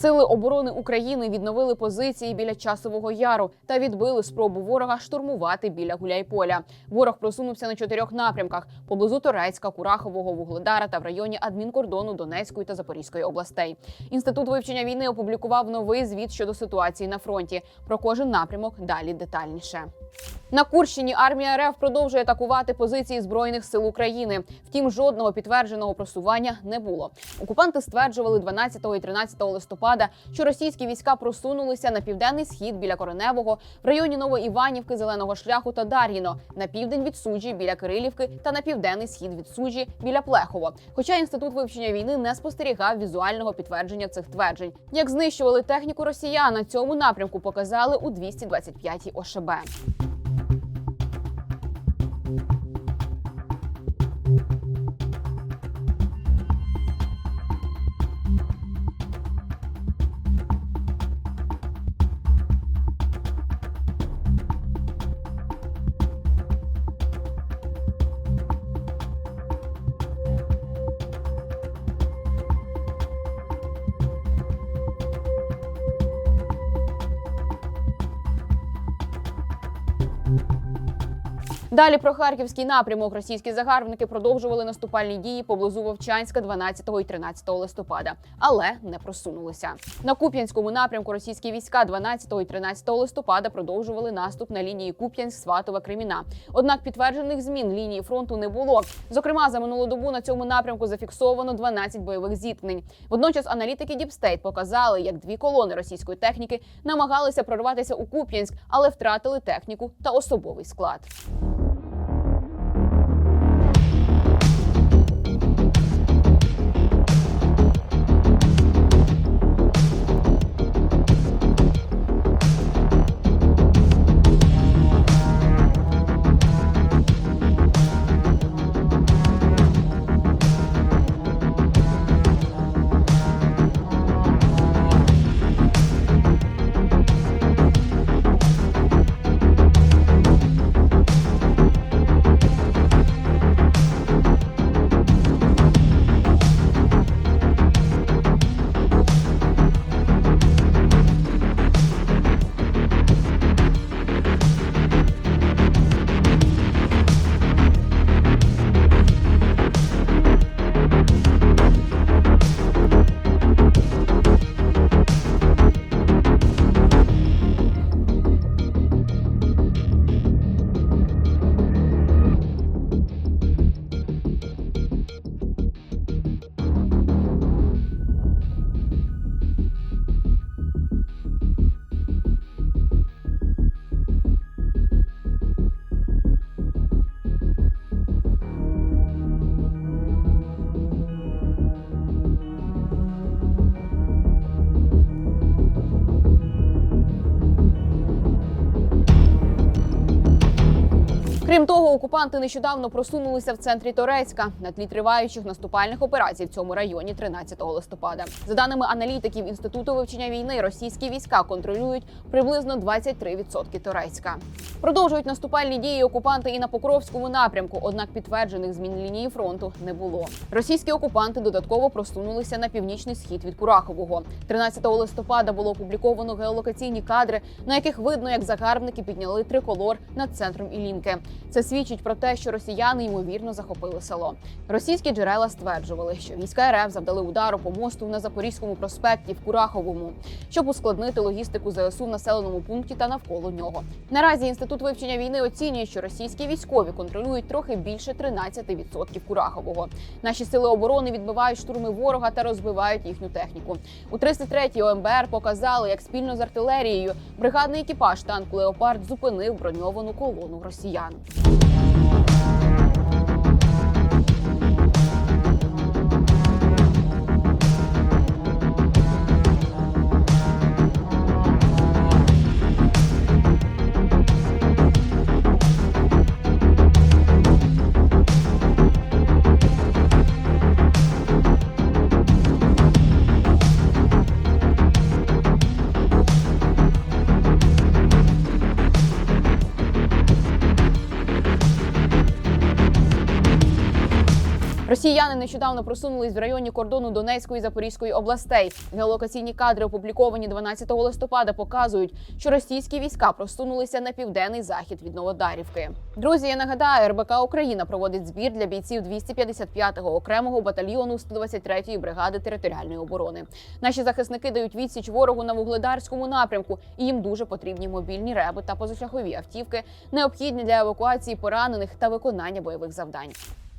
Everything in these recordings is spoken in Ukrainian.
Сили оборони України відновили позиції біля часового яру та відбили спробу ворога штурмувати біля Гуляйполя. Ворог просунувся на чотирьох напрямках поблизу Торецька, Курахового, Вугледара та в районі адмінкордону Донецької та Запорізької областей. Інститут вивчення війни опублікував новий звіт щодо ситуації на фронті. Про кожен напрямок далі детальніше. На Курщині армія РФ продовжує атакувати позиції збройних сил України. Втім, жодного підтвердженого просування не було. Окупанти стверджували 12 і 13 листопада, що російські війська просунулися на південний схід біля Кореневого, в районі Новоіванівки, Зеленого шляху та Дар'їно, на південь від Суджі біля Кирилівки та на південний схід від Суджі біля Плехово. Хоча інститут вивчення війни не спостерігав візуального підтвердження цих тверджень. Як знищували техніку росіян на цьому напрямку, показали у 225-й ОШБ. Thank you. Далі про харківський напрямок російські загарбники продовжували наступальні дії поблизу Вовчанська 12 і 13 листопада, але не просунулися. На Куп'янському напрямку російські війська 12 і 13 листопада продовжували наступ на лінії Куп'янськ, Сватова, Креміна. Однак підтверджених змін лінії фронту не було. Зокрема, за минулу добу на цьому напрямку зафіксовано 12 бойових зіткнень. Водночас аналітики Діпстейт показали, як дві колони російської техніки намагалися прорватися у Куп'янськ, але втратили техніку та особовий склад. Крім того, окупанти нещодавно просунулися в центрі Торецька на тлі триваючих наступальних операцій в цьому районі 13 листопада. За даними аналітиків інституту вивчення війни, російські війська контролюють приблизно 23% Торецька. Продовжують наступальні дії окупанти і на Покровському напрямку. Однак підтверджених змін лінії фронту не було. Російські окупанти додатково просунулися на північний схід від Курахового. 13 листопада було опубліковано геолокаційні кадри, на яких видно, як загарбники підняли триколор над центром Ілінки. Це свідчить про те, що росіяни ймовірно захопили село. Російські джерела стверджували, що війська РФ завдали удару по мосту на Запорізькому проспекті в Кураховому, щоб ускладнити логістику ЗСУ в населеному пункті та навколо нього. Наразі інститут вивчення війни оцінює, що російські військові контролюють трохи більше 13% Курахового. Наші сили оборони відбивають штурми ворога та розбивають їхню техніку. У 33-й ОМБР показали, як спільно з артилерією бригадний екіпаж танку Леопард зупинив броньовану колону росіян. Thank you. Росіяни нещодавно просунулись в районі кордону Донецької і Запорізької областей. Геолокаційні кадри, опубліковані 12 листопада, показують, що російські війська просунулися на південний захід від Новодарівки. Друзі, я нагадаю, РБК Україна проводить збір для бійців 255-го окремого батальйону 123-ї бригади територіальної оборони. Наші захисники дають відсіч ворогу на вугледарському напрямку, і їм дуже потрібні мобільні реби та позашляхові автівки, необхідні для евакуації поранених та виконання бойових завдань.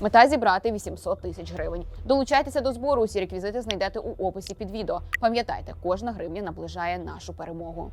Мета зібрати 800 тисяч гривень. Долучайтеся до збору. Усі реквізити знайдете у описі під відео. Пам'ятайте, кожна гривня наближає нашу перемогу.